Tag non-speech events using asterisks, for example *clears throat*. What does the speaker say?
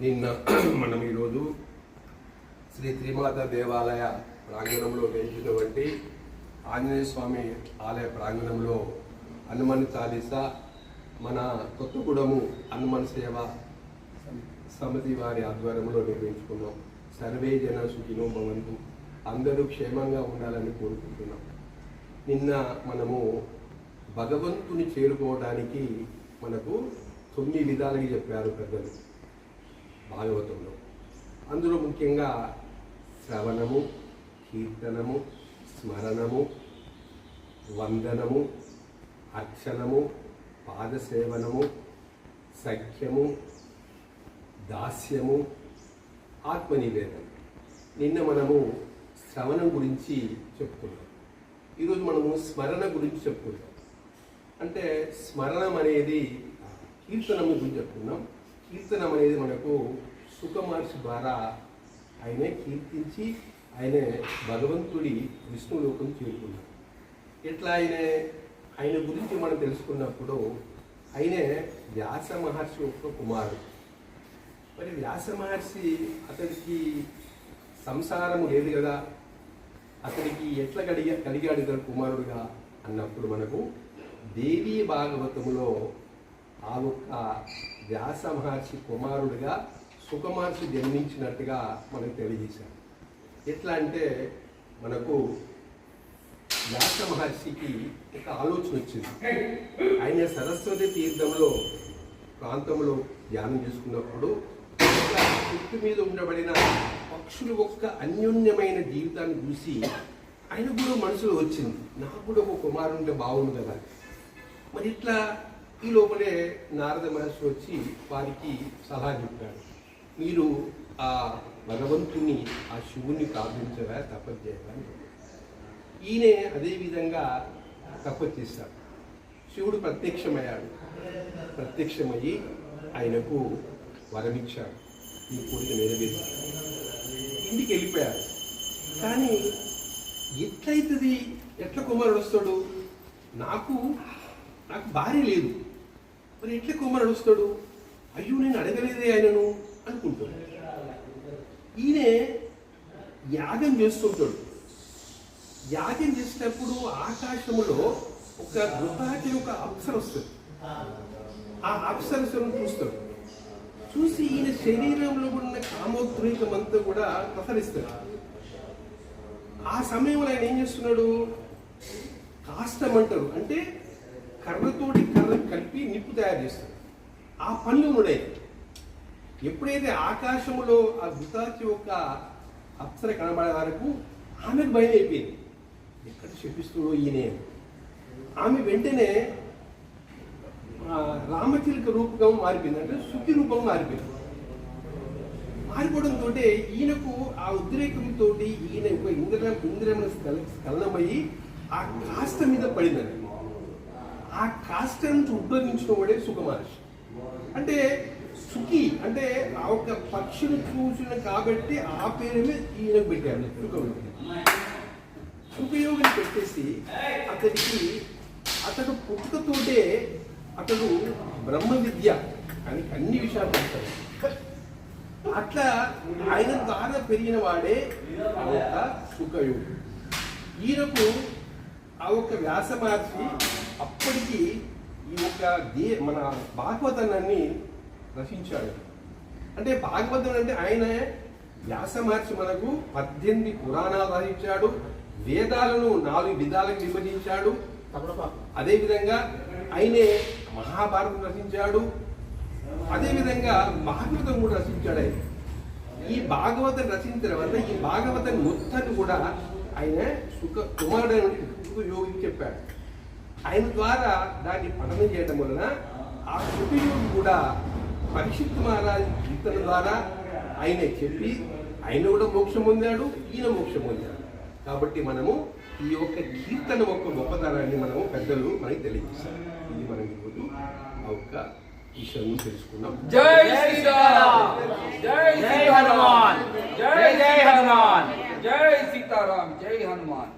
నిన్న *clears throat* మనం ఈరోజు శ్రీ త్రిమాత దేవాలయ ప్రాంగణంలో వెలిసినటువంటి ఆంజనేయ స్వామి ఆలయ ప్రాంగణంలో హనుమాన్ చాలీసా మన కొత్తగూడము హనుమాన్ సేవ సమితి వారి ఆధ్వర్యంలో నిర్వహించుకున్నాం. సర్వే జన సుఖినో భవంతు. అందరూ క్షేమంగా ఉండాలని కోరుకుంటున్నాం. నిన్న మనము భగవంతుని చేరుకోవడానికి మనకు తొమ్మిది విధాలుగా చెప్పారు పెద్దలు. భాగవతంలో. అందులో ముఖ్యంగా శ్రవణము కీర్తనము స్మరణము వందనము అర్చనము పాదసేవనము సఖ్యము దాస్యము ఆత్మనివేదన నిన్న మనము శ్రవణం గురించి చెప్పుకున్నాం. ఈరోజు మనము స్మరణ గురించి చెప్పుకుంటాం. అంటే స్మరణం అనేది కీర్తనం గురించి చెప్పుకున్నాం కీర్తనం అనేది మనకు సుఖమహర్షి ద్వారా ఆయనే కీర్తించి ఆయనే భగవంతుడి విష్ణులోకం చేరుకున్నాడు. ఎట్లా ఆయనే ఆయన గురించి మనం తెలుసుకున్నప్పుడు ఆయనే వ్యాస మహర్షి యొక్క కుమారుడు. మరి వ్యాస మహర్షి అతడికి సంసారము లేదు కదా? అతనికి ఎట్లా కలిగా కలిగాడు కదా కుమారుడుగా అన్నప్పుడు మనకు దేవీ భాగవతములో ఆ ఒక్క వ్యాస మహర్షి కుమారుడిగా సుఖమహర్షి జన్మించినట్టుగా మనకు తెలియజేశారు ఎట్లా అంటే మనకు వ్యాస మహర్షికి ఒక ఆలోచన వచ్చింది. ఆయన సరస్వతి తీర్థంలో ప్రాంతంలో ధ్యానం చేసుకున్నప్పుడు చెట్టు మీద ఉండబడిన పక్షులు ఒక్క అన్యోన్యమైన జీవితాన్ని చూసి ఆయన కూడా మనసులో వచ్చింది నాకు కూడా ఒక కుమారుంటే ఉంటే బాగుండు కదా. మరి ఇట్లా ఈ లోపలే నారద మహర్షి వచ్చి వారికి సలహా చెప్పాడు. మీరు ఆ భగవంతుని ఆ శివుణ్ణి ప్రార్థించరా తపస్సు ఈయనే అదేవిధంగా చేశాడు. శివుడు ప్రత్యక్షమయ్యాడు. ప్రత్యక్షమయ్యి ఆయనకు వరమిచ్చాడు. ఈ కోరిక నెరవేర్చాడు. ఇంటికి వెళ్ళిపోయాడు. కానీ ఎట్లయితుంది? ఎట్ల కుమారుడు వస్తాడు? నాకు నాకు భార్య లేదు. మరి ఎట్ల కుమారుడు వస్తాడు అయ్యో నేను అడగలేదే ఆయనను అనుకుంటాడు. ఈయన యాగం చేస్తుంటాడు. యాగం చేసేటప్పుడు ఆకాశంలో ఒక వృతాకి ఒక అప్సర వస్తుంది. ఆ అప్సరసను చూస్తాడు. చూసి ఈయన శరీరంలో ఉన్న కామోద్రేకం అంతా కూడా ప్రసరిస్తాడు ఆ సమయంలో ఆయన ఏం చేస్తున్నాడు? కాష్టం అంటారు అంటే కర్రతోటి కర్ర కలిపి నిప్పు తయారు చేస్తారు. ఆ పనులు ఉన్నాడు ఎప్పుడైతే ఆకాశంలో ఆ గుతాచి యొక్క అప్సర కనబడే వరకు ఆమెకు భయం అయిపోయింది. ఎక్కడ చెప్పిస్తుడో ఈయనే. ఆమె వెంటనే ఆ, రామచిలుక రూపకం మారిపోయింది. అంటే శుద్ధి రూపం మారిపోయింది. మారిపోవడంతో ఈయనకు ఆ ఉద్రేకంతో ఈయన ఒక ఇంద్ర ఇంద్రమైన స్కలనమయ్యి ఆ కాస్త మీద పడిందండి ఆ కాస్త నుంచి ఉద్భవించిన వాడే సుఖమహర్షి అంటే సుఖి అంటే ఆ ఒక్క పక్షిని చూసిన కాబట్టి ఆ పేరుమే ఈయనకు పెట్టారు సుఖయోగి సుఖయోగిని పెట్టేసి అతడికి అతడు పుట్టుకతోటే అతడు బ్రహ్మ విద్య అని అన్ని విషయాలు ఉంటాయి అట్లా ఆయన ద్వారా పెరిగిన వాడే ఆ ఒక సుఖయోగి. ఈయనకు ఆ ఒక వ్యాస మహర్షి అప్పటి యొక్క దే మన భాగవతాన్ని రచించాడు. అంటే భాగవతం అంటే ఆయన వ్యాస మహర్షి మనకు పద్దెనిమిది పురాణాలు రచించాడు వేదాలను నాలుగు విధాలకు విభజించాడు. అదేవిధంగా ఆయనే మహాభారతం రచించాడు. అదేవిధంగా భాగవతం కూడా రచించాడు ఆయన. ఈ భాగవతం రచించిన తర్వాత ఈ భాగవతం మొత్తాన్ని కూడా ఆయన సుఖ కుమారుడైన యోగి చెప్పాడు. ఆయన ద్వారా దాన్ని పఠనం చేయడం వలన ఆ కుటుంబం కూడా పరిశుద్ధ మహారాజ్ కీర్తన ద్వారా ఆయన చెప్పి ఆయన కూడా మోక్షం పొందాడు ఈయన మోక్షం పొందాడు. కాబట్టి మనము ఈ యొక్క కీర్తన యొక్క గొప్పతనాన్ని మనము పెద్దలు మనకి తెలియజేశారు. ఇది మనం ఈరోజు ఆ యొక్క విషయాన్ని తెలుసుకున్నాం జై శ్రీరామ్! జై జై హనుమాన్! జై జై హనుమాన్! జై సీతారాం! జై హనుమాన్!